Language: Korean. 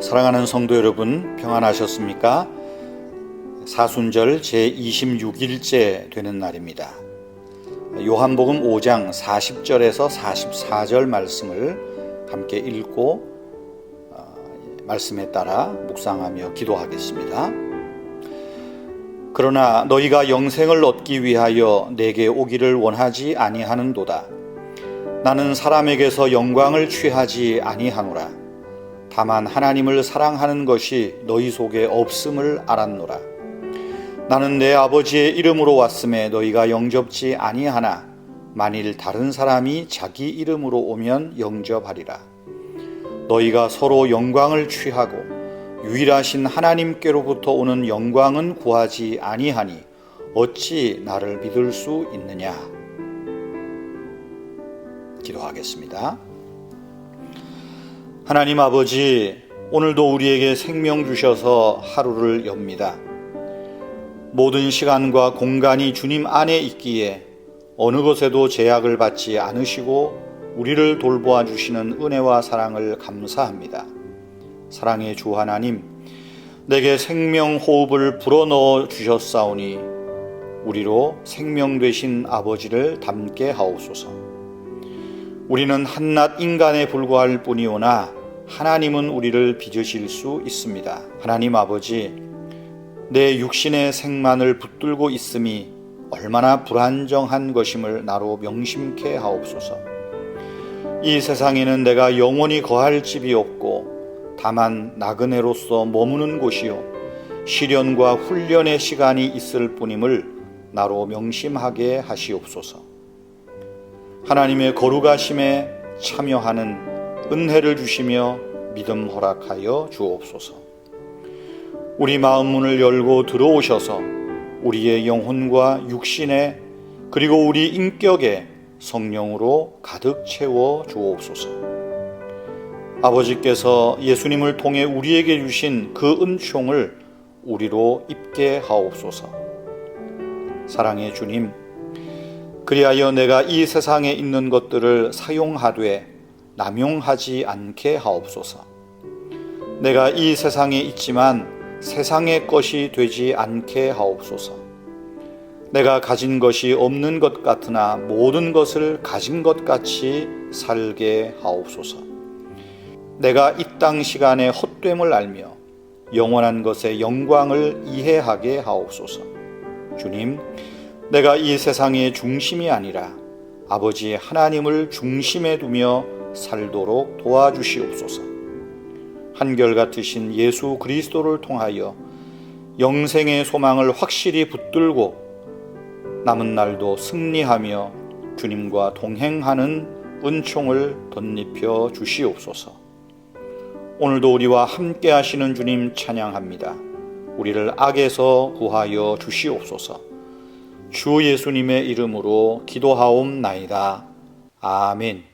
사랑하는 성도 여러분, 평안하셨습니까? 사순절 제26일째 되는 날입니다. 요한복음 5장 40절에서 44절 말씀을 함께 읽고 어, 말씀에 따라 묵상하며 기도하겠습니다. 그러나 너희가 영생을 얻기 위하여 내게 오기를 원하지 아니하는도다. 나는 사람에게서 영광을 취하지 아니하노라. 다만 하나님을 사랑하는 것이 너희 속에 없음을 알았노라. 나는 내 아버지의 이름으로 왔음에 너희가 영접지 아니하나 만일 다른 사람이 자기 이름으로 오면 영접하리라. 너희가 서로 영광을 취하고 유일하신 하나님께로부터 오는 영광은 구하지 아니하니 어찌 나를 믿을 수 있느냐? 기도하겠습니다. 하나님 아버지, 오늘도 우리에게 생명 주셔서 하루를 엽니다. 모든 시간과 공간이 주님 안에 있기에 어느 것에도 제약을 받지 않으시고 우리를 돌보아 주시는 은혜와 사랑을 감사합니다. 사랑의 주 하나님, 내게 생명 호흡을 불어넣어 주셨사오니 우리로 생명 되신 아버지를 닮게 하옵소서. 우리는 한낱 인간에 불과할 뿐이오나 하나님은 우리를 빚으실 수 있습니다. 하나님 아버지, 내 육신의 생만을 붙들고 있음이 얼마나 불안정한 것임을 나로 명심케 하옵소서. 이 세상에는 내가 영원히 거할 집이 없고 다만 나그네로서 머무는 곳이요 시련과 훈련의 시간이 있을 뿐임을 나로 명심하게 하시옵소서. 하나님의 거룩하심에 참여하는 은혜를 주시며 믿음 허락하여 주옵소서. 우리 마음 문을 열고 들어오셔서 우리의 영혼과 육신에 그리고 우리 인격에 성령으로 가득 채워 주옵소서. 아버지께서 예수님을 통해 우리에게 주신 그 은총을 우리로 입게 하옵소서. 사랑의 주님, 그리하여 내가 이 세상에 있는 것들을 사용하되 남용하지 않게 하옵소서. 내가 이 세상에 있지만 세상의 것이 되지 않게 하옵소서. 내가 가진 것이 없는 것 같으나 모든 것을 가진 것 같이 살게 하옵소서. 내가 이 땅 시간의 헛됨을 알며 영원한 것의 영광을 이해하게 하옵소서. 주님, 내가 이 세상의 중심이 아니라 아버지 하나님을 중심에 두며 살도록 도와주시옵소서. 한결같으신 예수 그리스도를 통하여 영생의 소망을 확실히 붙들고 남은 날도 승리하며 주님과 동행하는 은총을 덧입혀 주시옵소서. 오늘도 우리와 함께 하시는 주님 찬양합니다. 우리를 악에서 구하여 주시옵소서. 주 예수님의 이름으로 기도하옵나이다. 아멘.